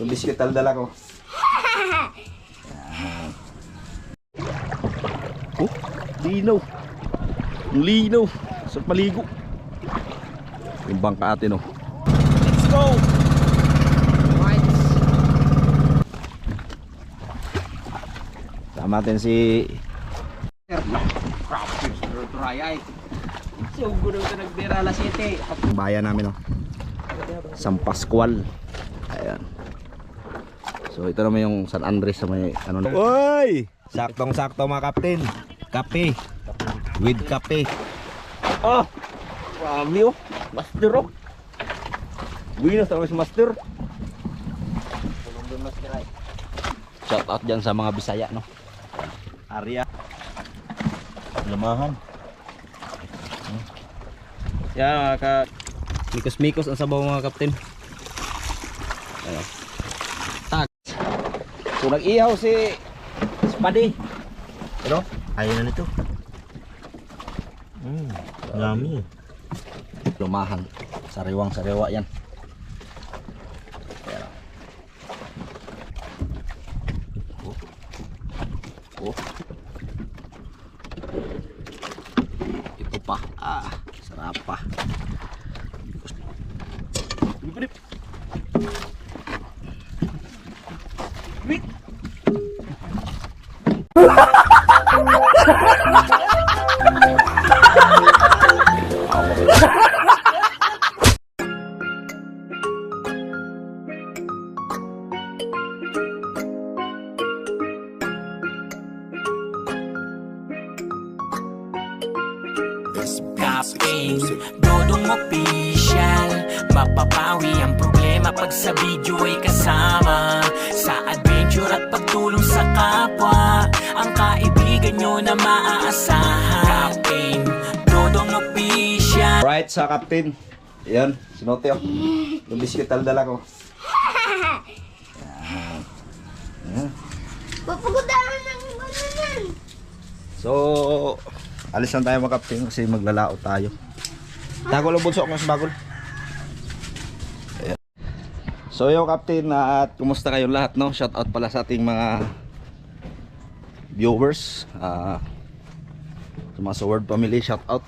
Yung biscuit dala ko. Yan. Oh, linaw. Ang linaw. Sa paligo. Yung bangka atin oh. Let's go! Tama natin si Ang bayan namin oh. San Pascual. Ayan. So ito naman yung San Andres sa may ano na. Oy! Saktong sakto mga kapten. Kape. With kape. Oh! Marami oh. Master oh. Buenos si Master. Shout out dyan sa mga Bisaya no. Arya. Lamahan. Yan mga ka Mikos-mikos ang sabaw mga kapten. Ayan. So nag-ihaw si Spadi. Ano? Ayaw na nito. Mm, yummy. Lumahan. Sariwang sariwa yan. Official Right sa captain. Yan, sinuti oh. Yung biscuit dala ko. Papagudahan ng bananan. So, alis lang tayo mga captain kasi maglalao tayo. Tago lang bunso ako sa bagol. Ayan. So yung captain at kumusta kayong lahat no? Shout out pala sa ating mga viewers. Ah sa mga Sword family, shout out.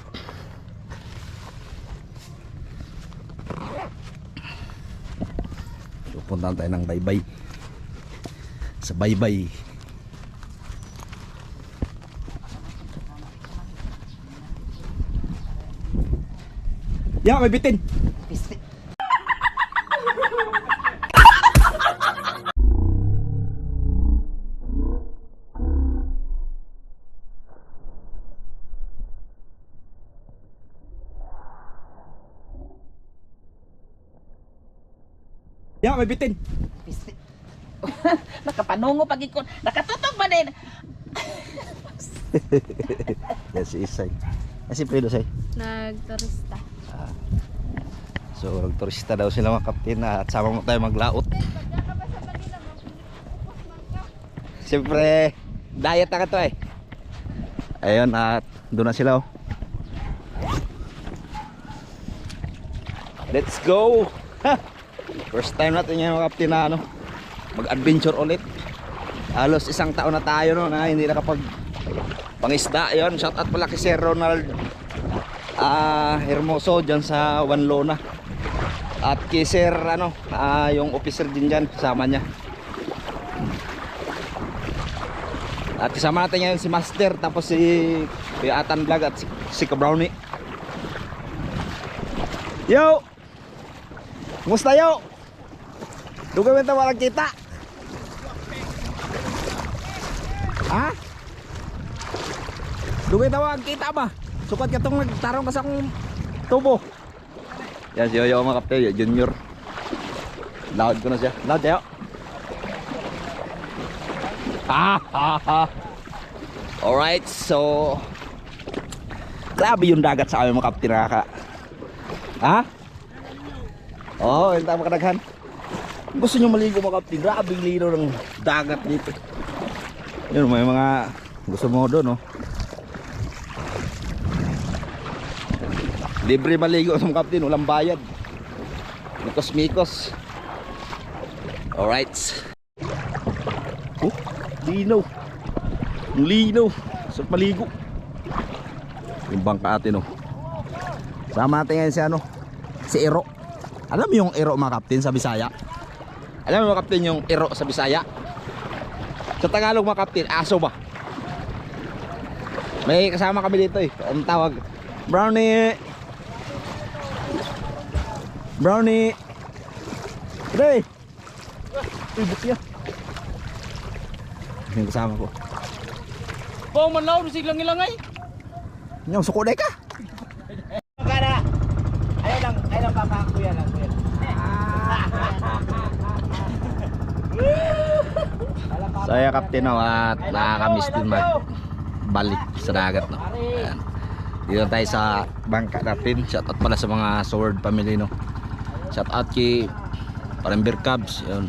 So, puntahan tayo ng baybay. Sa baybay. Ya, may bitin. Ya, may bitin. Nakapanungo pag ikon. Nakatutok ba din? Yan si Isay. Yan si Fredo say. Nagturista. So, nagturista daw sila mga kapten at sama mo tayo maglaot. Siyempre, diet na ka to eh. Ayun, at doon na sila oh. Let's go! Ha! First time natin yan mga na ano, mag-adventure ulit. Halos isang taon na tayo no, na hindi nakapag pangisda yon shout out pala kay Sir Ronald ah Hermoso dyan sa Wanlona at kay Sir ano ah, yung officer din dyan kasama niya at kasama natin ngayon si Master tapos si Kuya Atan Vlog at si, si Kabrownie Yo! Kumusta yo? Dugay mo walang kita Ha? Dugay ang kita ba? Sukat ka tong nagtarong ka sa akong tubo. Yan si Yoyo mga kapte, junior. Loud ko na siya. Loud tayo. Ha ha ha. Alright, so Grabe yung dagat sa amin mga kapte nakaka. Ha? Oh, yung tama kadaghan. Gusto nyo maligo mga kapte, grabe yung lino ng dagat dito. Yun, may mga gusto mo doon, no? Libre maligo mga kapten, walang bayad. Mikos-mikos. Alright. Oh. Ang linaw. Sa paligo. Yung bangka atin oh. Sama natin ngayon si ano? Si Ero. Alam mo yung Ero mga kapten sa Bisaya? Alam mo mga kapten yung Ero sa Bisaya? Sa Tagalog mga kapten, aso ba? May kasama kami dito eh. Ang tawag, Brownie. Brownie. Pre. Uy, buti yan. Yung kasama ko. Pao man law siglang ilangay. Yung ka. Kana. Ayun lang, ayun lang papa kuya lang. kuya. Saya kapten no, at nakakamiss din mag balik sa dagat no. Ayan. Dito tayo sa bangka natin. Shout out pala sa mga Sword family no. Shout out kay Parambir Cubs, yun.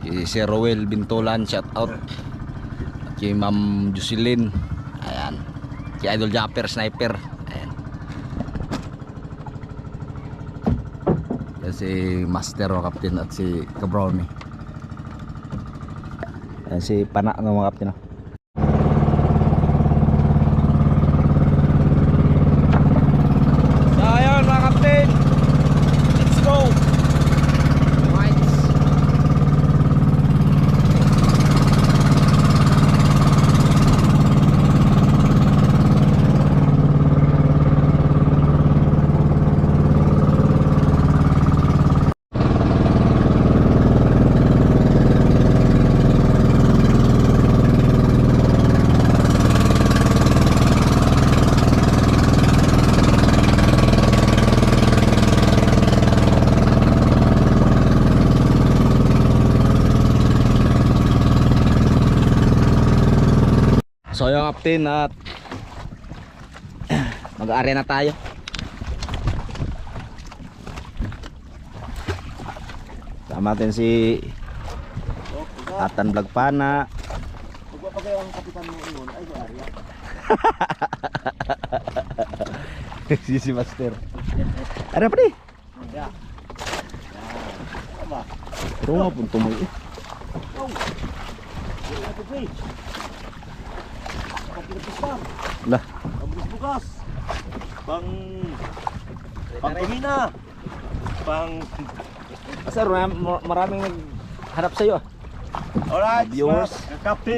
Kay si Roel Bintolan, shout out. At kay Ma'am Jocelyn. Ayan. Kay Idol Japper Sniper. Ayan. Yan Master o Captain at si Cabroni. Ayan si Pana ng mga Captain. oh. So ayun mga Captain. Let's go. Right. So yung captain at mag-aari na tayo. Sama natin si Atan Vlog Pana. Magpapagay ang kapitan mo noon. Ay, si Arya. si si Master. Ano pa di? Yeah. Tama. Pero nga punto mo eh. Wala ko, pre. Kapag pa. Lah, Ang bukas. Pang... Pang kumina. Pang... Sir, mar- maraming naghanap sa iyo. ah. Alright, Viewers.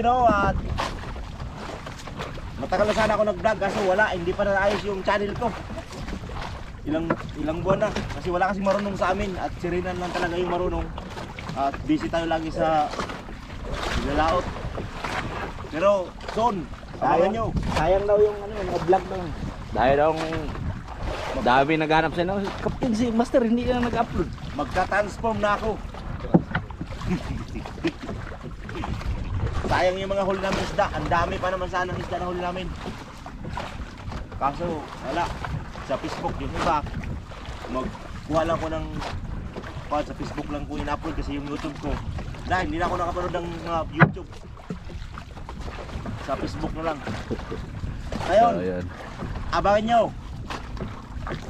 oh, at matagal na sana ako nag-vlog kasi wala, hindi pa naayos yung channel ko. Ilang ilang buwan na kasi wala kasi marunong sa amin at si Rinan lang talaga yung marunong. At busy tayo lagi sa nilalaot. Pero soon, sabayan nyo. Sayang daw yung ano, mga vlog daw. Dahil daw dami naghanap iyo. Captain si Master hindi na nag-upload. Magka-transform na ako. Sayang yung mga huli namin isda. Ang dami pa naman sana ng isda na huli namin. Kaso, wala. Sa Facebook, yung iba, magkuha lang ko ng pa, sa Facebook lang ko in-upload kasi yung YouTube ko. Dahil hindi na ako nakapanood ng mga YouTube. Sa Facebook na lang. Ngayon, So, abangan nyo.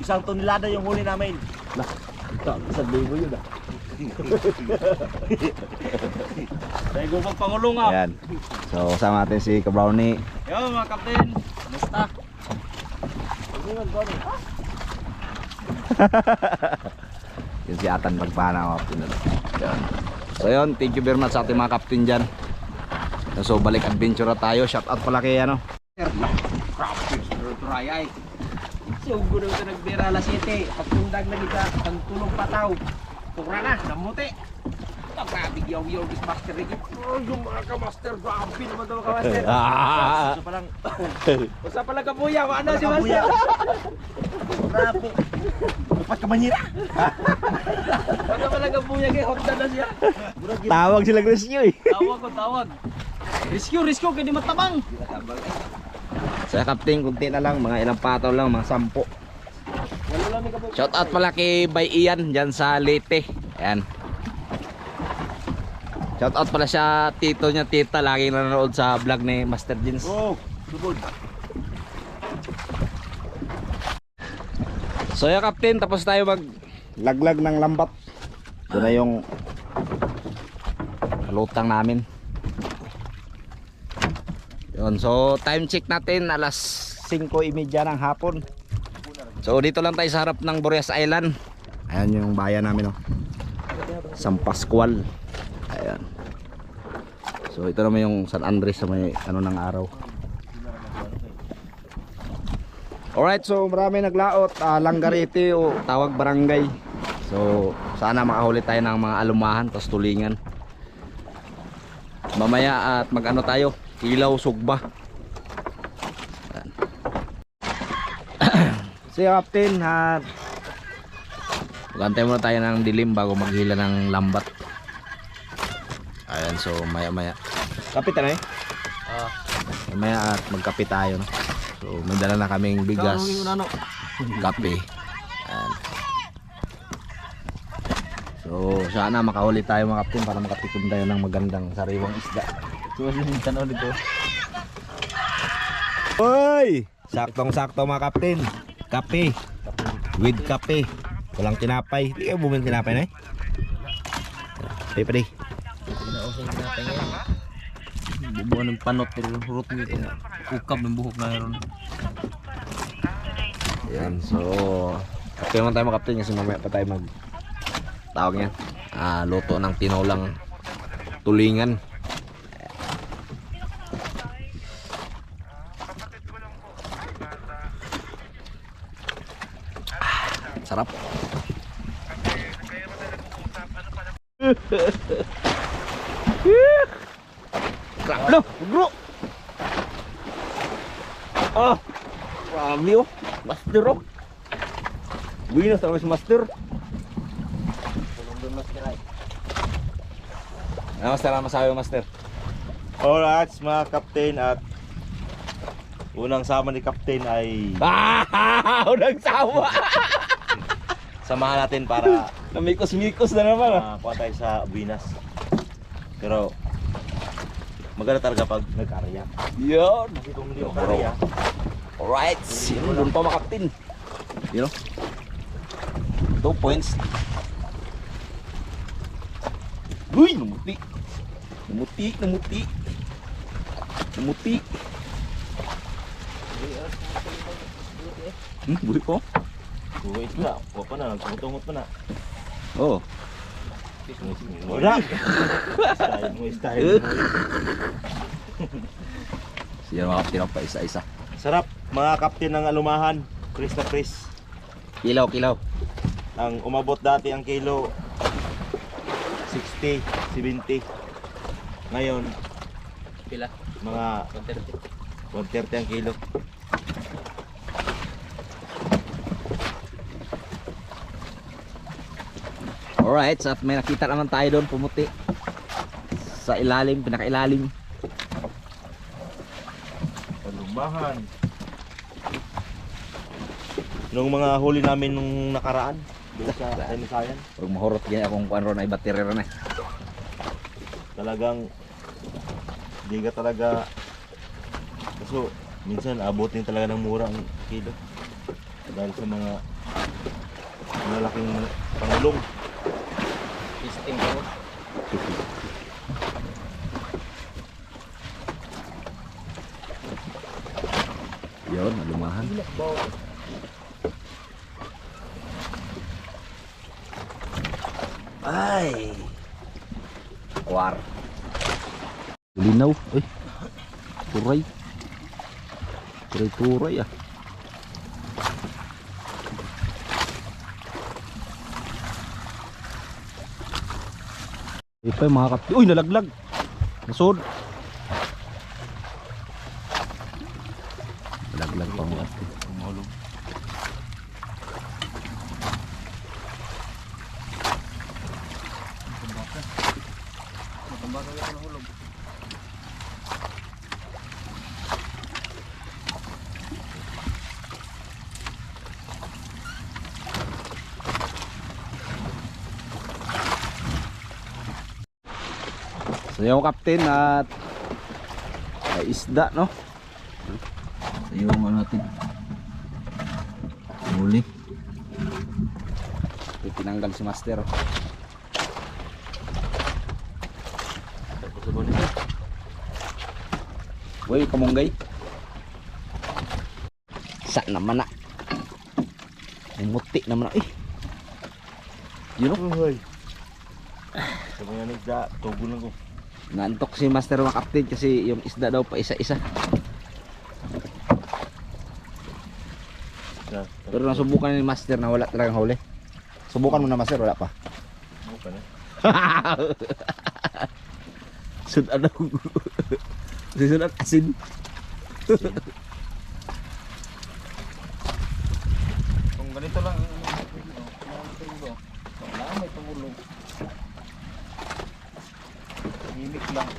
Isang tonelada yung huli namin. Sa libo yun ah. Dahil gupang pangulong ah. Ayan. So kasama natin si Kabrownie. Yo mga kapten. Musta? Yun si Atan Pagpana mga kapten. Ayan. So yun, thank you very much sa ating mga kapten dyan. So balik adventure na tayo. Shout out pala kay ano. Turayay. Sugo daw sa nagbira alas 7. Pagtundag na kita, pagtulong pataw. Pura na, namuti. Ito, grabe yaw-yaw this master rig. Oh, yung mga ka-master, grabe naman ito mga ka-master. Ah, So parang, Basta pala kabuya, ano si master? Grabe. Dapat ka manira. Basta pala kabuya, kay hotda na siya. tawag sila rescue eh. Tawag ko, tawag. Rescue, rescue, kaya di matabang. Sa kapten, kunti na lang. Mga ilang pataw lang, mga sampo. Shout out pala kay Bay Ian dyan sa Leyte. Ayan. Shout out pala siya tito niya tita laging nanonood sa vlog ni Master Jeans. Oh. So yeah, Captain, tapos tayo mag laglag ng lambat. Ito na yung Kalutang namin. Yun, so time check natin alas 5.30 ng hapon. So dito lang tayo sa harap ng Boreas Island. Ayan yung bayan namin oh. San Pascual. Ayan. So ito naman yung San Andres sa may ano ng araw. Alright, so marami naglaot, uh, Langgarete o tawag barangay. So sana makahuli tayo ng mga alumahan tapos tulingan. Mamaya at mag-ano tayo, ilaw sugba. Si Captain ha Magantay muna tayo ng dilim bago maghila ng lambat. Ayan, so maya maya. Kapitan eh. Maya at magkape tayo. No? So may dala na kaming bigas, kape. Ayan. So sana makahuli tayo mga kapten para makatikim tayo ng magandang sariwang isda. So yung tanaw dito. Hoy! Saktong-sakto mga kapten. Kape. With kape. Walang tinapay. Hindi kayo bumili tinapay na eh. Kape pa di. Bubuan ng panot hurot nito. Ukab ng buhok na yun. Yan, so kape naman tayo mga kapten kasi mamaya pa tayo mag tawag niyan. Ah, luto ng tinolang tulingan. Grabe no, bro. Ah, grabe oh. Master oh. Winos talaga si Master. Ano Master, ano masabi mo Master? Alright, mga kapten at unang sama ni kapten ay Ah! Unang sawa! samahan natin para Namikos-mikos na naman ah. makakuha tayo sa Venus. Pero maganda talaga pag nagkarya. Yun. Kasi kung hindi mo karya, Alright, yun doon pa makaptin. You know? Two points. Uy, namuti. Namuti, namuti. Namuti. Hmm, buhay po. buhay na. Huwag pa na, nagtumutungot pa na. Oh. Wala! style mo, style mo. Siya makaptin pa isa-isa. Sarap, mga kapten ng alumahan. Chris na Chris. Kilaw, kilaw. Ang umabot dati ang kilo 60, 70. Ngayon, Pila? mga 130 ang kilo. Alright, so may nakita naman tayo doon pumuti. Sa ilalim, pinakailalim. Alumahan. Nung mga huli namin nung nakaraan, doon sa Tenisayan, Huwag mahurot ganyan akong kuwan ron ay battery ron eh. talagang hindi ka talaga kaso minsan abot din talaga ng mura ang kilo dahil sa mga malaking pangulong Testing ko. Yun, alumahan. Ay! War. Linaw. Ay. Turay. Turay-turay ah. Ito yung mga kapti. Uy, nalaglag. Nasod. Nalaglag pa mga kapti. So yung captain at ay isda no. So yung ano natin. Muli. Ito tinanggal si master. Balik. Uy, kamunggay. Sa naman na. Umuti naman na. Eh. Yun o. Uy. Sa mga nagda, tubo lang ko. Nantok si Master mga Captain kasi yung isda daw pa isa-isa. Sa, Pero nasubukan ni Master na wala talagang huli. Subukan mo na Master, wala pa. Bukan eh. Sud ano? Susunod asin. Kung ganito lang, wala may tumulong. Gimik lang.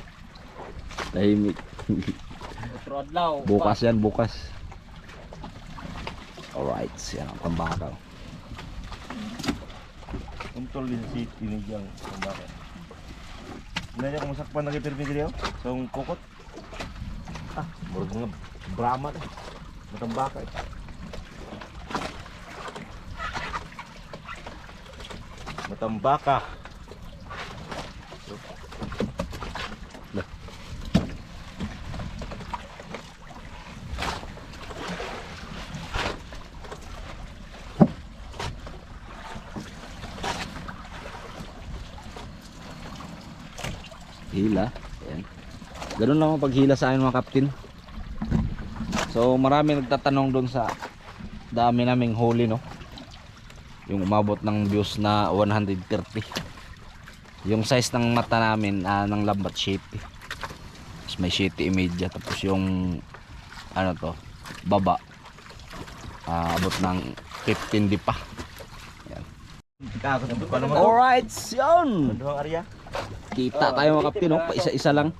Tahimik. Bukas yan, bukas. Alright, yan ang tambakaw. Untol din si Tinigyang pambaka. Hindi niya kung masakpan na Pirmi dito. So, ang kokot. Ah, murag mga Brahma na. Matambaka eh. Matambaka. Hila. Ayan. Ganun lang ang paghila sa akin mga kaptin. So marami nagtatanong doon sa dami naming huli no. Yung umabot ng views na 130. Yung size ng mata namin ah, ng lambat shape. Tapos may shitty media tapos yung ano to baba ah, abot ng 15 di pa. Alright, yun. Ano ang Kita tayo mga kaptin no, pa isa-isa lang.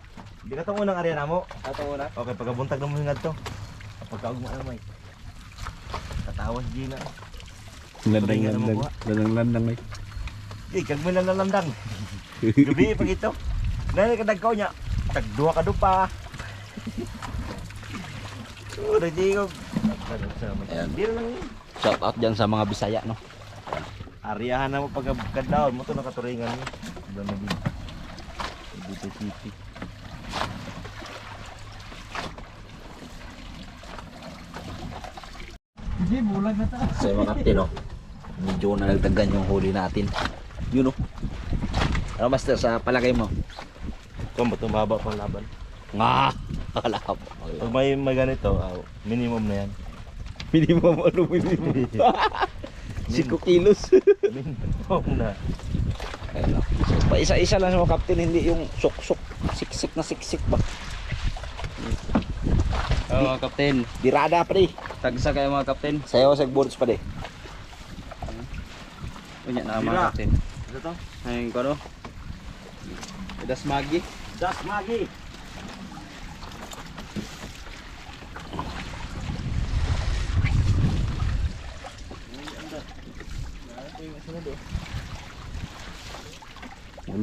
Di ka unang area na mo. Ato muna. Okay, pagkabuntag na mo hingad to. Pagkaugma na may. Katawas di na. Landang-landang. Landang-landang eh. Di, kag mo na nalandang. Gabi pag ito. Nani ka nagkaw niya. Tagduha ka doon pa. Oh, di ko. Lang. Shout out dyan sa mga Bisaya no. Ariyahan na mo pagkadaon mo to nakaturingan mo. Diba na din. Dito City. Hindi, bulag na ta. Sa mga kapten no. Medyo nalagdagan yung huli natin. Yun no. Ano master sa palagay mo? Kung ba itong baba pang laban? Nga! Wala ka pa. Pag may, may ganito, ah, minimum na yan. Minimum ano minimum? 5 kilos. minimum na. Pa isa-isa lang sa mga kapten, hindi yung sok-sok. Siksik na siksik ba? Oo, mga kapten. Birada pa di. Tagsa kayo mga kapten. Sayo sa boards pa di. Unya na mga kapten. Ano to? Ayun ko no. Das magi. Das Magi!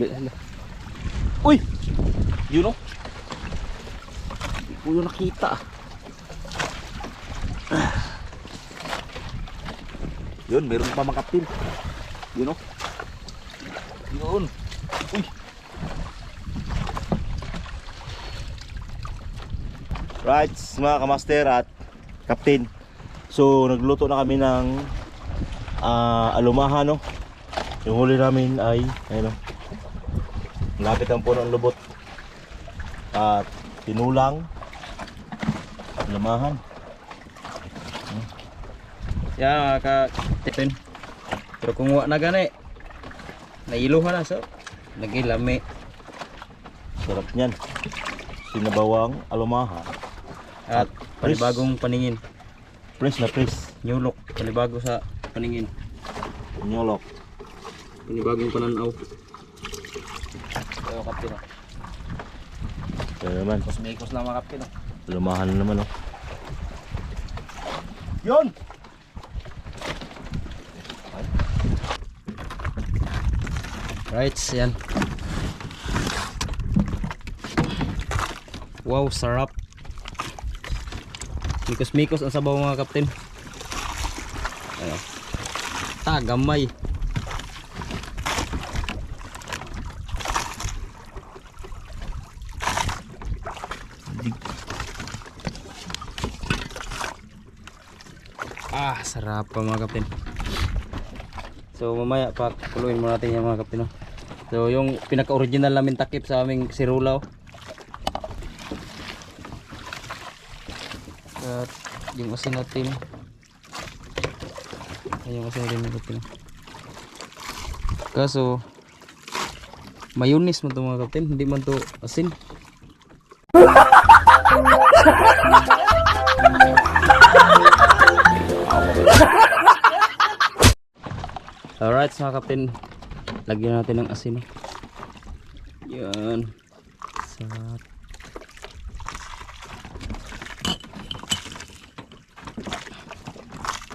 Uli sila. Uy! Yun no. Hindi ko yun nakita. ah. Yun, meron pa mga kapten. Yun no. Yun. Uy! Right, mga kamaster at captain. So, nagluto na kami ng ah, alumaha, no? Yung huli namin ay, ayun, no? Lapit ang puno ng lubot. At tinulang alumahan. Yan mga kapten. Pero kung wa na gani. Nailuhan na so. Nagilami. Sarap niyan. Sinabawang alumaha. At panibagong paningin. Press na press. Nyulok. Panibago sa paningin. Nyolok. Panibagong pananaw. Kayo kapten. oh. Yan naman. Kosmekos lang mga kapten. oh. Alumahan na naman, oh. Yun! Right, yan. Wow, sarap. Mikos-mikos ang sabaw mga kapten. Ayan. Tagamay. Ah, sarap pa mga kapten. So mamaya pa kuluin mo natin yung mga kapten. So yung pinaka-original namin takip sa aming sirulaw. At yung asin natin. Ay, yung asin natin mga kapten. no? Kaso mayonnaise man to mga kapten, hindi man to asin. Alright mga kapten. Lagyan natin ng asin no? Yan Sarap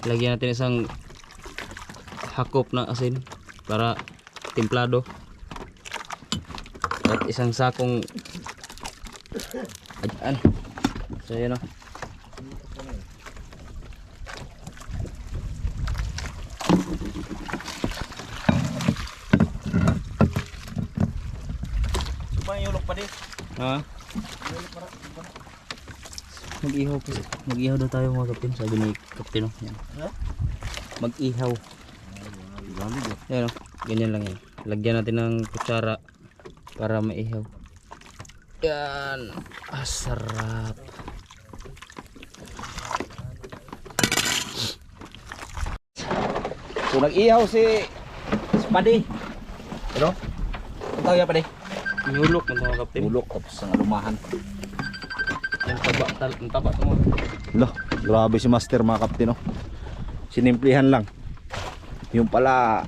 Lagyan natin isang Hakop ng asin Para timplado At isang sakong Ayan. So yan o yung ulok pa din? Ha? Mag-ihaw po. Mag-ihaw daw tayo mga kapten. Sabi ni kapten. Oh. Yan. Ha? Mag-ihaw. Yan o. Ganyan lang yan. Lagyan natin ng kutsara para maihaw. Yan. Ah, sarap. So nag-ihaw si si Padi. Ano? Ang tawag yan Padi? Ihulok ng mga kapten. Ulok tapos ang alumahan. Yung taba. Tal ang taba ito mga Lo, grabe si Master mga kaptino. Sinimplihan lang. Yung pala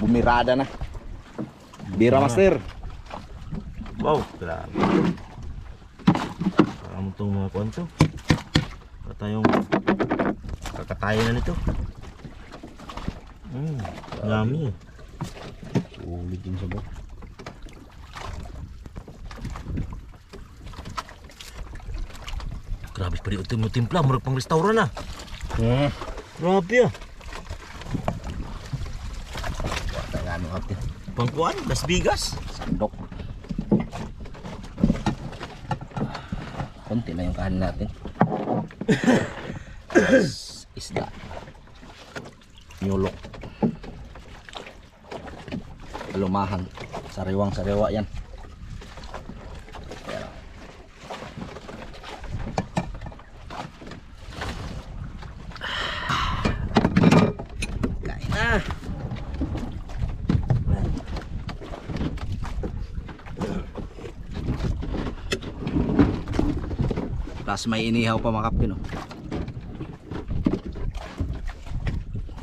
bumirada na. Bira Master. Wow, grabe. Parang mo itong mga kwanto. Para tayong kakatayin na nito. Hmm, yummy. Ulit yung sabot. Grabe rin ito mo timpla, murag pang restaurant ah. Hmm. Grabe ah. Kaya ano kaptin? Pangkuan, Las Vegas. Sandok. Konti na yung kahanin natin. Isda. Nyulok. Alumahan. Sariwang sariwa yan. Ayan. Kain na. Plus may inihaw pa mga kaptin oh.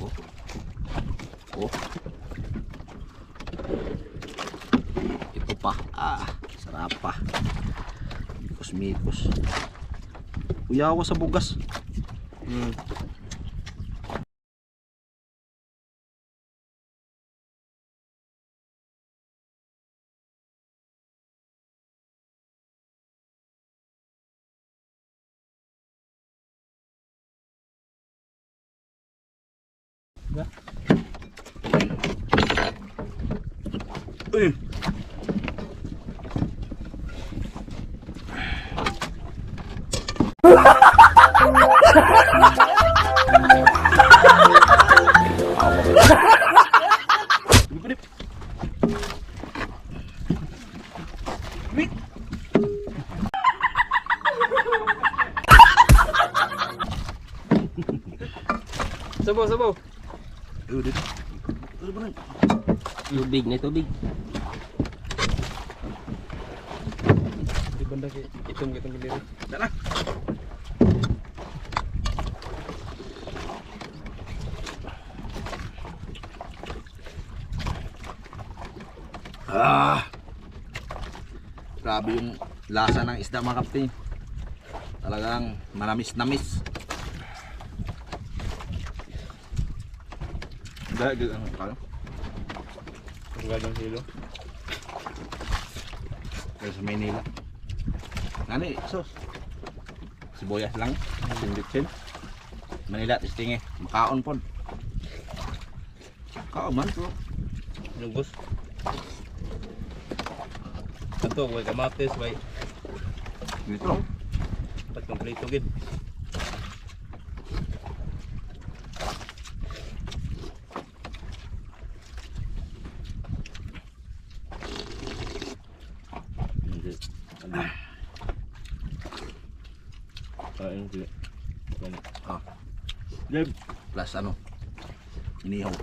Oh. Oh. Ito pa. Ah, sarap pa. Mikos mikos. Uyawa sa bugas. Hmm. Uy. Sabaw, Tubig na tubig. Di banda kay itong kitong gilid. Dala. Ah. Grabe yung lasa ng isda mga kapten. Talagang manamis-namis. Dahil ano kalo? Ang gadang hilo. Pero sa Maynila. Nani, sos. Sibuyas lang. Sinditsin. Manila, testing eh. Makaon po. Kaon man po. Lugos. Ito, way kamatis, way Dito. Ba't kompleto gid? Hindi. Ano? Kain ko. Kain. Ah. Jeb, Plus ano? Inihaw.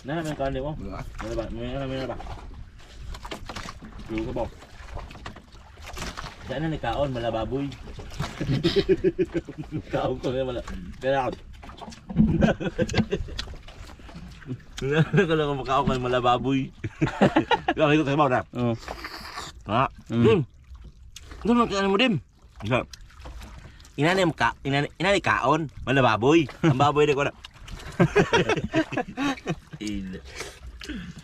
na naman kanin mo. Diba? May ba? May ano, may ba? Yung ko ba? Saan na nagkaon? Malababoy. Kaon ko nga mala. Ako. Nalala ko lang kung makaon ko ng malababoy. Kaya ko sa na. Oo. Ha? Mm. Ano naman kaya mo, Dim? Isa. Inanay mo ka, inanay, inanay kaon, malababoy. Ang baboy na ko na.